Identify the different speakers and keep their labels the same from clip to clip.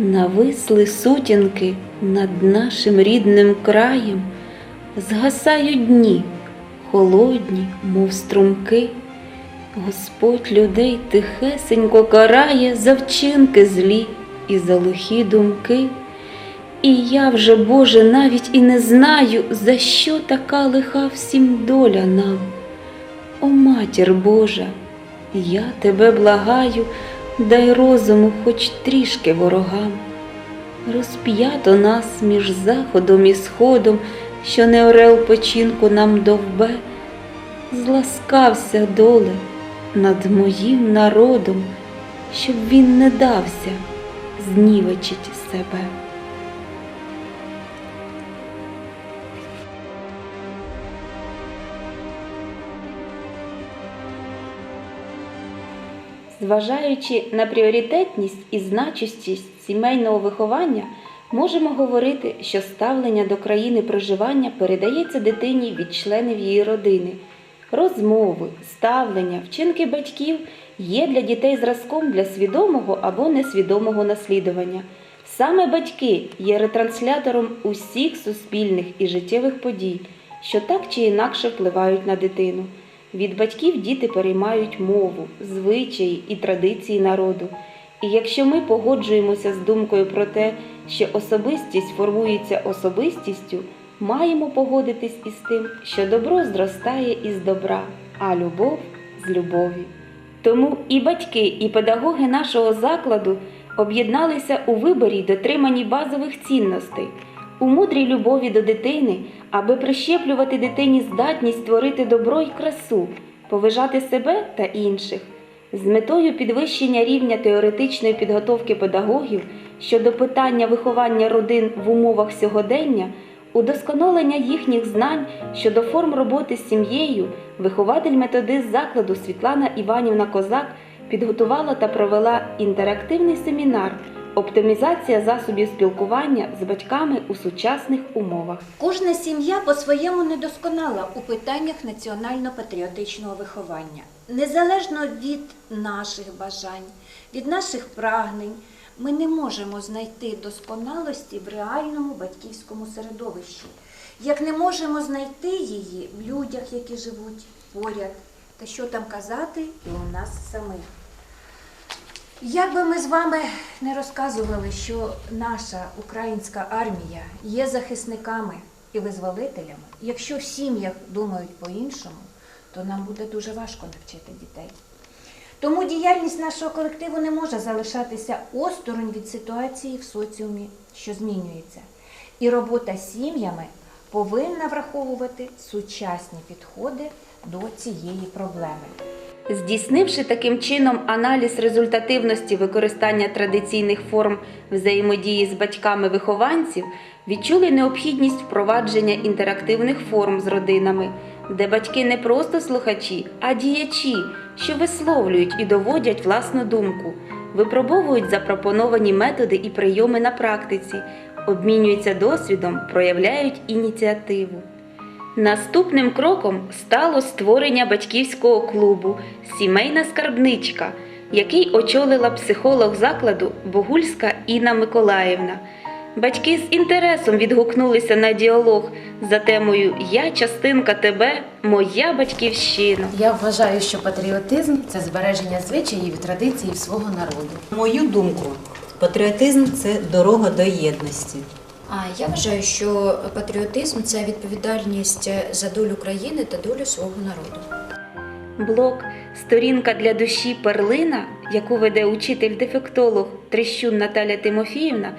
Speaker 1: Нависли сутінки над нашим рідним краєм, згасають дні, холодні, мов струмки. Господь людей тихесенько карає за вчинки злі і за лихі думки. І я вже, Боже, навіть і не знаю, за що така лиха всім доля нам. О, матір Божа, я тебе благаю, дай розуму хоч трішки ворогам. Розп'ято нас між заходом і сходом, що не орел печінку нам довбе, зласкався доле над моїм народом, щоб він не дався знівечить себе. Зважаючи на пріоритетність і значущість сімейного виховання, можемо говорити, що ставлення до країни проживання передається дитині від членів її родини. Розмови, ставлення, вчинки батьків є для дітей зразком для свідомого або несвідомого наслідування. Саме батьки є ретранслятором усіх суспільних і життєвих подій, що так чи інакше впливають на дитину. Від батьків діти переймають мову, звичаї і традиції народу. І якщо ми погоджуємося з думкою про те, що особистість формується особистістю, маємо погодитись із тим, що добро зростає із добра, а любов з любові. Тому і батьки, і педагоги нашого закладу об'єдналися у виборі й дотриманні базових цінностей, у мудрій любові до дитини, аби прищеплювати дитині здатність творити добро й красу, поважати себе та інших, з метою підвищення рівня теоретичної підготовки педагогів щодо питання виховання родин в умовах сьогодення, удосконалення їхніх знань щодо форм роботи з сім'єю, вихователь методист закладу Світлана Іванівна Козак підготувала та провела інтерактивний семінар Оптимізація засобів спілкування з батьками у сучасних умовах.
Speaker 2: Кожна сім'я по-своєму недосконала у питаннях національно-патріотичного виховання. Незалежно від наших бажань, від наших прагнень, ми не можемо знайти досконалості в реальному батьківському середовищі, як не можемо знайти її в людях, які живуть поряд, та що там казати і у нас самих. Як би ми з вами не розказували, що наша українська армія є захисниками і визволителями, якщо в сім'ях думають по-іншому, то нам буде дуже важко навчити дітей. Тому діяльність нашого колективу не може залишатися осторонь від ситуації в соціумі, що змінюється. І робота з сім'ями повинна враховувати сучасні підходи до цієї проблеми.
Speaker 1: Здійснивши таким чином аналіз результативності використання традиційних форм взаємодії з батьками вихованців, відчули необхідність впровадження інтерактивних форм з родинами, де батьки не просто слухачі, а діячі, що висловлюють і доводять власну думку, випробовують запропоновані методи і прийоми на практиці, обмінюються досвідом, проявляють ініціативу. Наступним кроком стало створення батьківського клубу Сімейна скарбничка, який очолила психолог закладу Богульська Інна Миколаївна. Батьки з інтересом відгукнулися на діалог за темою Я частинка тебе, моя батьківщина.
Speaker 3: Я вважаю, що патріотизм це збереження звичаїв і традицій свого народу.
Speaker 4: Мою думку, патріотизм це дорога до єдності.
Speaker 5: А я вважаю, що патріотизм це відповідальність за долю країни та долю свого народу.
Speaker 1: Блок Сторінка для душі перлина, яку веде учитель-дефектолог Трещун Наталя Тимофіївна,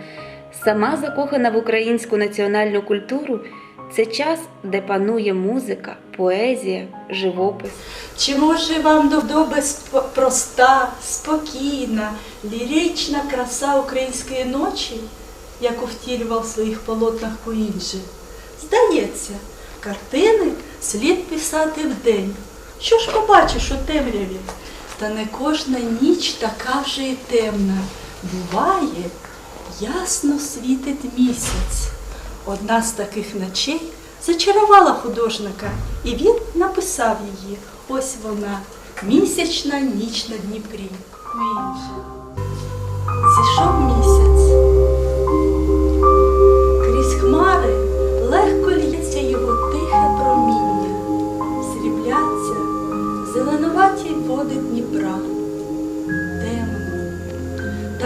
Speaker 1: сама закохана в українську національну культуру. Це час, де панує музика, поезія, живопис.
Speaker 6: Чи може вам до вдоби сп- проста, спокійна, лірична краса української ночі, яку втілював в своїх полотнах Куінджи? Здається, картини слід писати вдень. Що ж побачиш у темряві? Та не кожна ніч така вже й темна. Буває, ясно світить місяць. Одна з таких ночей зачарувала художника, і він написав її. Ось вона, місячна ніч на Дніпрі. Куінджи.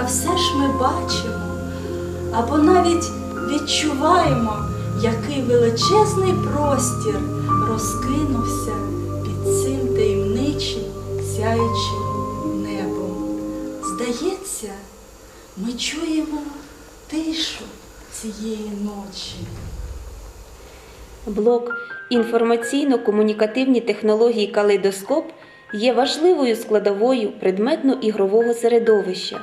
Speaker 6: Все ж ми бачимо або навіть відчуваємо, який величезний простір розкинувся під цим таємничим сяючим небом. Здається, ми чуємо тишу цієї ночі.
Speaker 1: Блок інформаційно-комунікативні технології калейдоскоп є важливою складовою предметно-ігрового середовища,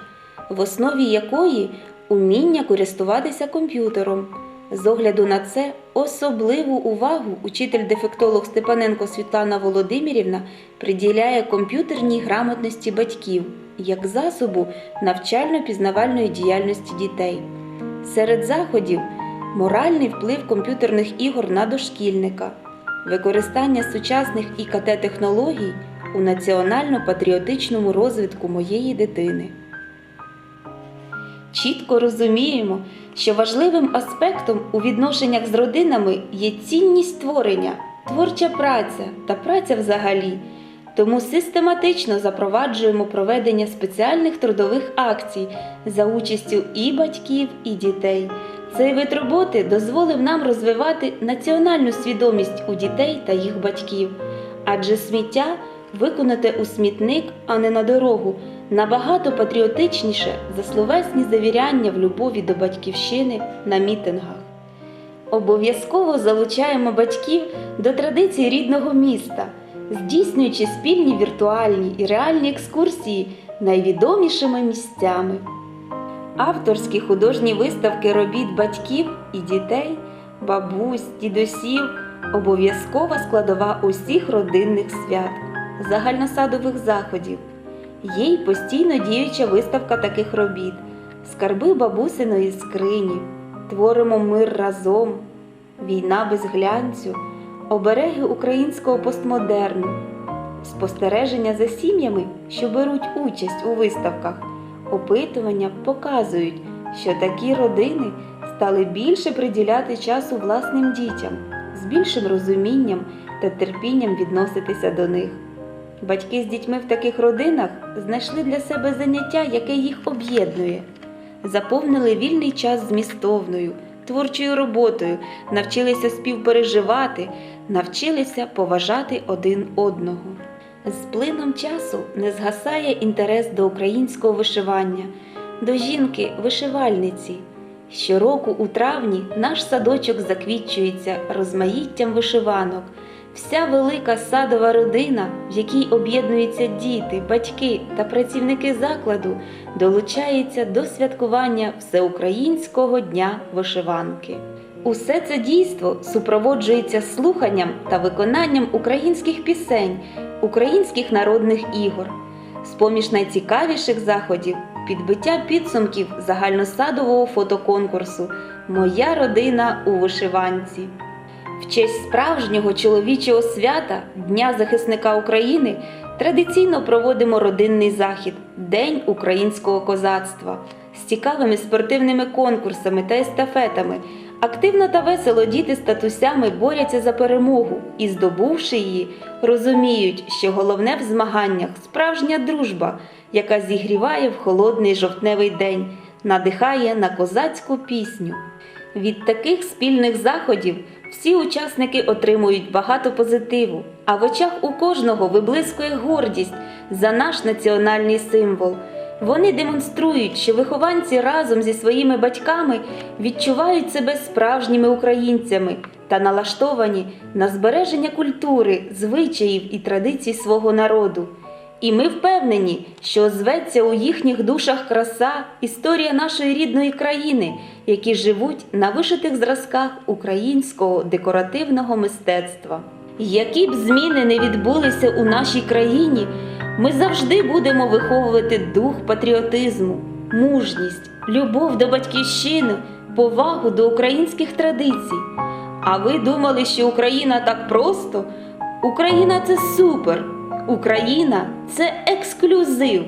Speaker 1: в основі якої уміння користуватися комп'ютером. З огляду на це особливу увагу учитель-дефектолог Степаненко Світлана Володимирівна приділяє комп'ютерній грамотності батьків як засобу навчально-пізнавальної діяльності дітей. Серед заходів моральний вплив комп'ютерних ігор на дошкільника, використання сучасних ІКТ-технологій у національно-патріотичному розвитку моєї дитини. Чітко розуміємо, що важливим аспектом у відношеннях з родинами є цінність творення, творча праця та праця взагалі. Тому систематично запроваджуємо проведення спеціальних трудових акцій за участю і батьків, і дітей. Цей вид роботи дозволив нам розвивати національну свідомість у дітей та їх батьків, адже сміття виконати у смітник, а не на дорогу, набагато патріотичніше за словесні завіряння в любові до батьківщини на мітингах. Обов'язково залучаємо батьків до традицій рідного міста, здійснюючи спільні віртуальні і реальні екскурсії найвідомішими місцями. Авторські художні виставки робіт батьків і дітей, бабусь, дідусів обов'язкова складова усіх родинних свят, загальносадових заходів. Є й постійно діюча виставка таких робіт, скарби бабусиної скрині, творимо мир разом, війна без глянцю, обереги українського постмодерну, спостереження за сім'ями, що беруть участь у виставках. Опитування показують, що такі родини стали більше приділяти часу власним дітям, з більшим розумінням та терпінням відноситися до них. Батьки з дітьми в таких родинах знайшли для себе заняття, яке їх об'єднує, заповнили вільний час змістовною, творчою роботою, навчилися співпереживати, навчилися поважати один одного. З плином часу не згасає інтерес до українського вишивання, до жінки-вишивальниці. Щороку у травні наш садочок заквітчується розмаїттям вишиванок. Вся велика садова родина, в якій об'єднуються діти, батьки та працівники закладу, долучається до святкування Всеукраїнського дня вишиванки. Усе це дійство супроводжується слуханням та виконанням українських пісень, українських народних ігор. З-поміж найцікавіших заходів підбиття підсумків загальносадового фотоконкурсу Моя родина у вишиванці. В честь справжнього чоловічого свята Дня захисника України традиційно проводимо родинний захід День українського козацтва з цікавими спортивними конкурсами та естафетами. Активно та весело діти з татусями борються за перемогу і, здобувши її, розуміють, що головне в змаганнях справжня дружба, яка зігріває в холодний жовтневий день, надихає на козацьку пісню. Від таких спільних заходів всі учасники отримують багато позитиву, а в очах у кожного виблискує гордість за наш національний символ. Вони демонструють, що вихованці разом зі своїми батьками відчувають себе справжніми українцями та налаштовані на збереження культури, звичаїв і традицій свого народу. І ми впевнені, що зветься у їхніх душах краса, історія нашої рідної країни, які живуть на вишитих зразках українського декоративного мистецтва. Які б зміни не відбулися у нашій країні, ми завжди будемо виховувати дух патріотизму, мужність, любов до батьківщини, повагу до українських традицій. А ви думали, що Україна так просто? Україна це супер! Україна це ексклюзив.